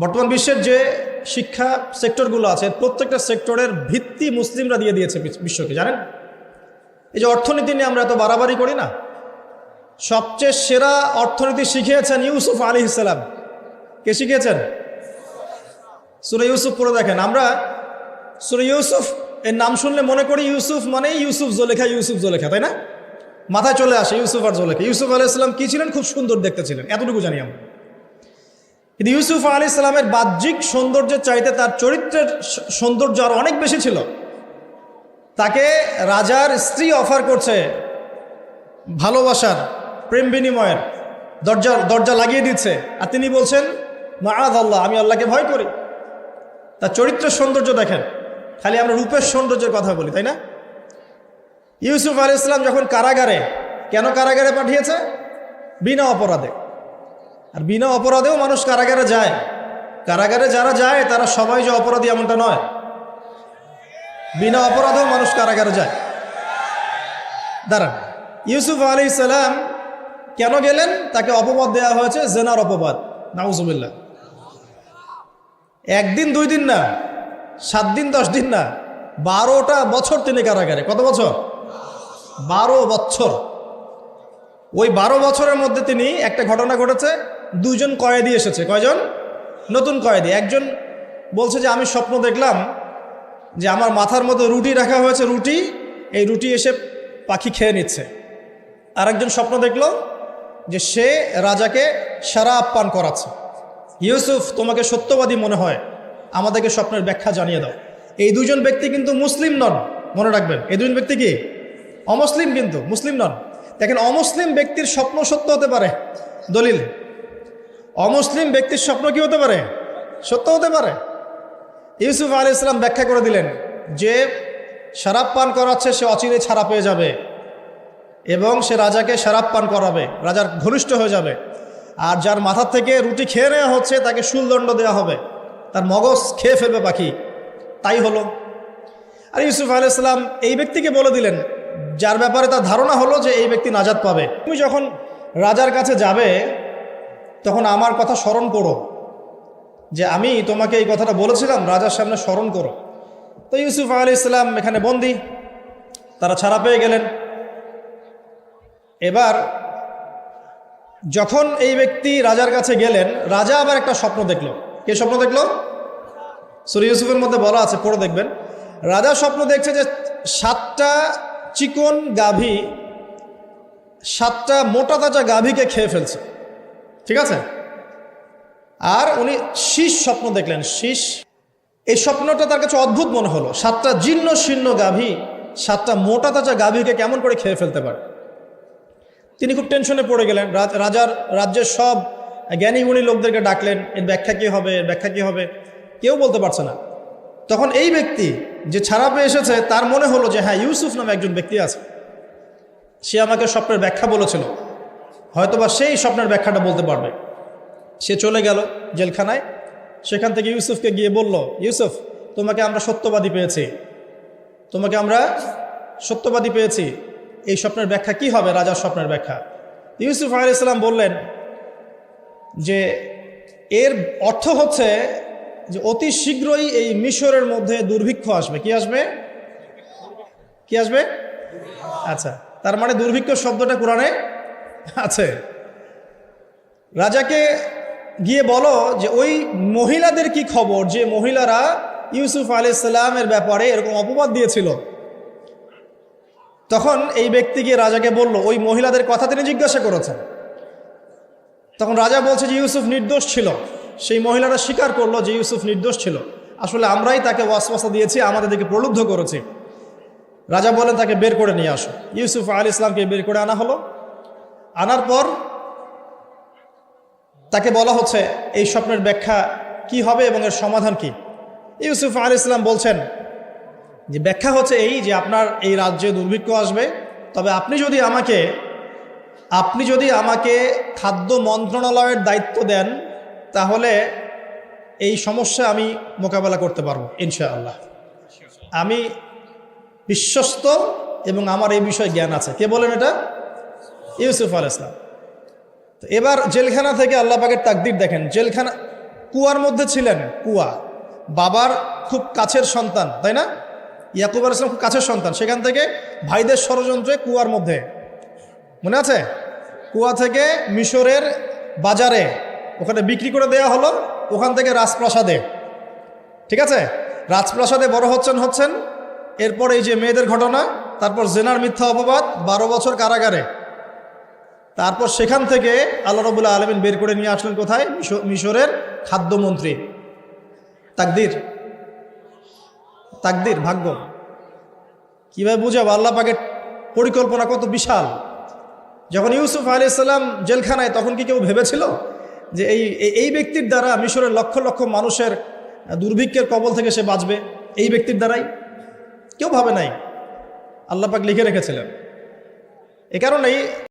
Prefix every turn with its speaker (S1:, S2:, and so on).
S1: বর্তমান বিশ্বের যে শিক্ষা সেক্টরগুলো আছে, প্রত্যেকটা সেক্টরের ভিত্তি মুসলিমরা দিয়ে দিয়েছে বিশ- বিশ্বকে, জানেন? এই যে অর্থনীতি নিয়ে আমরা এত বাড়াবাড়ি করি না। সবচেয়ে সেরা অর্থনীতি শিখিয়েছেন ইউসুফ আলী ইসলাম কে শিখিয়েছেন? সুরে ইউসুফ পড়ে দেখেন। আমরা সুরে ইউসুফ, এর নাম শুনলে মনে করি ইউসুফ মানেই ইউসুফ জোলেখা ইউসুফ জোলেখা, তাই না? মাথায় চলে আসে ইউসুফ আর জোলেখা। ইউসুফ আলাহ ইসলাম কি ছিলেন? খুব সুন্দর দেখতে ছিলেন। এতটুকু জানি আমরা। কিন্তু ইউসুফ আলী ইসলামের বাহ্যিক সৌন্দর্যের চাইতে তার চরিত্রের সৌন্দর্য আর অনেক বেশি ছিল। তাকে রাজার স্ত্রী অফার করছে ভালোবাসার, প্রেম বিনিময়ের, দরজা দরজা লাগিয়ে দিচ্ছে। আর তিনি বলছেন, মাআদ আল্লাহ, আমি আল্লাহকে ভয় করি। তার চরিত্রের সৌন্দর্য দেখেন। খালি আমরা রূপের সৌন্দর্যের কথা বলি, তাই না? ইউসুফ আলী ইসলাম যখন কারাগারে, কেন কারাগারে পাঠিয়েছে? বিনা অপরাধে। আর বিনা অপরাধেও মানুষ কারাগারে যায়। কারাগারে যারা যায়, তারা সবাই যে অপরাধী এমনটা নয়। বিনা অপরাধেও মানুষ কারাগারে যায়। দাঁড়ান, ইউসুফ আলী সালাম কেন গেলেন? তাকে অপবাদ দেওয়া হয়েছে, জেনার অপবাদ। নাউজুবিল্লাহ। একদিন, দুই দিন না, সাত দিন, দশ দিন না, বারোটা বছর তিনি কারাগারে। কত বছর? বারো বছর। ওই বারো বছরের মধ্যে তিনি একটা ঘটনা ঘটেছে দুজন কয়েদি এসেছে। কয়জন? নতুন কয়েদি। একজন বলছে যে, আমি স্বপ্ন দেখলাম যে আমার মাথার মধ্যে রুটি রাখা হয়েছে, রুটি। এই রুটি এসে পাখি খেয়ে নিচ্ছে। আরেকজন স্বপ্ন দেখল যে, সে রাজাকে সারা আপ্যান করাচ্ছে। ইউসুফ, তোমাকে সত্যবাদী মনে হয়। আমাদেরকে স্বপ্নের ব্যাখ্যা জানিয়ে দাও। এই দুজন ব্যক্তি কিন্তু মুসলিম নন, মনে রাখবেন। এই দুজন ব্যক্তি কি? অমুসলিম কিন্তু, মুসলিম নন। দেখেন, অমুসলিম ব্যক্তির স্বপ্ন সত্য হতে পারে। দলিল অমুসলিম ব্যক্তির স্বপ্ন কি হতে পারে? সত্য হতে পারে। ইউসুফ আলী ইসলাম ব্যাখ্যা করে দিলেন যে শারাপ পান করাচ্ছে, সে অচিরে ছাড়া পেয়ে যাবে এবং সে রাজাকে শারাপ পান করাবে, রাজার ঘনিষ্ঠ হয়ে যাবে। আর যার মাথার থেকে রুটি খেয়ে নেওয়া হচ্ছে, তাকে শুলদণ্ড দেওয়া হবে। তার মগজ খেয়ে ফেলবে পাখি। তাই হলো। আর ইউসুফ আলাইসাল্লাম এই ব্যক্তিকে বলে দিলেন, যার ব্যাপারে তার ধারণা হলো যে, এই ব্যক্তি নাজাদ পাবে। তুমি যখন রাজার কাছে যাবে তখন আমার কথা স্মরণ করো। যে আমি তোমাকে এই কথাটা বলেছিলাম, রাজার সামনে স্মরণ করো। তো ইউসুফ আলী ইসলাম এখানে বন্দি, তারা ছাড়া পেয়ে গেলেন। এবার যখন এই ব্যক্তি রাজার কাছে গেলেন, রাজা আবার একটা স্বপ্ন দেখল। কে স্বপ্ন দেখল? সুরি ইউসুফের মধ্যে বলা আছে, পড়ে দেখবেন। রাজা স্বপ্ন দেখছে যে সাতটা চিকন গাভী, সাতটা মোটা তাজা গাভীকে খেয়ে ফেলছে। ঠিক আছে? আর উনি শীষ স্বপ্ন দেখলেন, শীষ। এই স্বপ্নটা তার কাছে অদ্ভুত মনে হলো। সাতটা জীর্ণ শীর্ণ গাভী, সাতটা মোটা তাজা গাভীকে কেমন করে খেয়ে ফেলতে পারে? তিনি খুব টেনশনে পড়ে গেলেন। রাজ- রাজার রাজ্যের সব জ্ঞানী গুণী লোকদেরকে ডাকলেন, এর ব্যাখ্যা কী হবে? এর ব্যাখ্যা কী হবে? কেউ বলতে পারছে না। তখন এই ব্যক্তি যে ছাড়া পেয়ে এসেছে, তার মনে হলো যে হ্যাঁ ইউসুফ নামে একজন ব্যক্তি আছে। সে আমাকে স্বপ্নের ব্যাখ্যা বলেছিল। হয়তোবা সেই স্বপ্নের ব্যাখ্যাটা বলতে পারবে। সে চলে গেল জেলখানায়। সেখান থেকে ইউসুফকে গিয়ে বলল, ইউসুফ, তোমাকে আমরা সত্যবাদী পেয়েছি। তোমাকে আমরা সত্যবাদী পেয়েছি। এই স্বপ্নের ব্যাখ্যা কি হবে? রাজার স্বপ্নের ব্যাখ্যা। ইউসুফ আলী ইসলাম বললেন যে, এর অর্থ হচ্ছে যে অতি শীঘ্রই এই মিশরের মধ্যে দুর্ভিক্ষ আসবে। কি আসবে? কি আসবে? আচ্ছা তার মানে দুর্ভিক্ষ শব্দটা কোরআনে আছে। রাজাকে গিয়ে বলো যে, ওই মহিলাদের কি খবর যে মহিলারা ইউসুফ আলী ইসলামের ব্যাপারে এরকম অপবাদ দিয়েছিল? তখন এই ব্যক্তি গিয়ে রাজাকে বলল, ওই মহিলাদের কথা তিনি জিজ্ঞাসা করেছেন। তখন রাজা বলছে যে, ইউসুফ নির্দোষ ছিল। সেই মহিলারা স্বীকার করল যে ইউসুফ নির্দোষ ছিল। আসলে আমরাই তাকে ওয়াসওয়াসা দিয়েছি, আমাদের দিকে প্রলুব্ধ করেছি। রাজা বলেন, তাকে বের করে নিয়ে আসো। ইউসুফ আলী ইসলামকে বের করে আনা হলো। আনার পর তাকে বলা হচ্ছে, এই স্বপ্নের ব্যাখ্যা কি হবে এবং এর সমাধান কি? ইউসুফ আলী ইসলাম বলছেন, যে ব্যাখ্যা হচ্ছে এই যে আপনার এই রাজ্যে দুর্ভিক্ষ আসবে, তবে আপনি যদি আমাকে, আপনি যদি আমাকে খাদ্য মন্ত্রণালয়ের দায়িত্ব দেন, তাহলে এই সমস্যা আমি মোকাবেলা করতে পারব, ইনশাআল্লাহ। আমি বিশ্বস্ত এবং আমার এই বিষয়ে জ্ঞান আছে। কে বলেন এটা? ইউসুফ আল ইসলাম তো এবার জেলখানা থেকে আল্লাহ পাকের তাকদির দেখেন। জেলখানা কুয়ার মধ্যে ছিলেন, কুয়া। বাবার খুব কাছের সন্তান, তাই না? ইয়াকুব আল ইসলাম খুব কাছের সন্তান। সেখান থেকে ভাইদের ষড়যন্ত্রে কুয়ার মধ্যে। মনে আছে? কুয়া থেকে মিশরের বাজারে ওখানে বিক্রি করে দেওয়া হলো, ওখান থেকে রাজপ্রাসাদে। ঠিক আছে? রাজপ্রাসাদে বড় হচ্ছেন হচ্ছেন। এরপর এই যে মেয়েদের ঘটনা, তারপর জেনার মিথ্যা অপবাদ, বারো বছর কারাগারে। তারপর সেখান থেকে আল্লাহ রবুল্লাহ আলমিন বের করে নিয়ে আসলেন কোথায়? মিশরের খাদ্যমন্ত্রী। তাকদির। তাকদির, ভাগ্য। কীভাবে বুঝাবো? আল্লাহ পাকের পরিকল্পনা কত বিশাল। যখন ইউসুফ আলি সাল্লাম জেলখানায়, তখন কি কেউ ভেবেছিল যে এই এই- ব্যক্তির দ্বারা মিশরের লক্ষ লক্ষ মানুষের দুর্ভিক্ষের কবল থেকে সে বাঁচবে? এই ব্যক্তির দ্বারাই? কেউ ভাবে নাই। আল্লাহ পাক লিখে রেখেছিলেন। এ কারণেই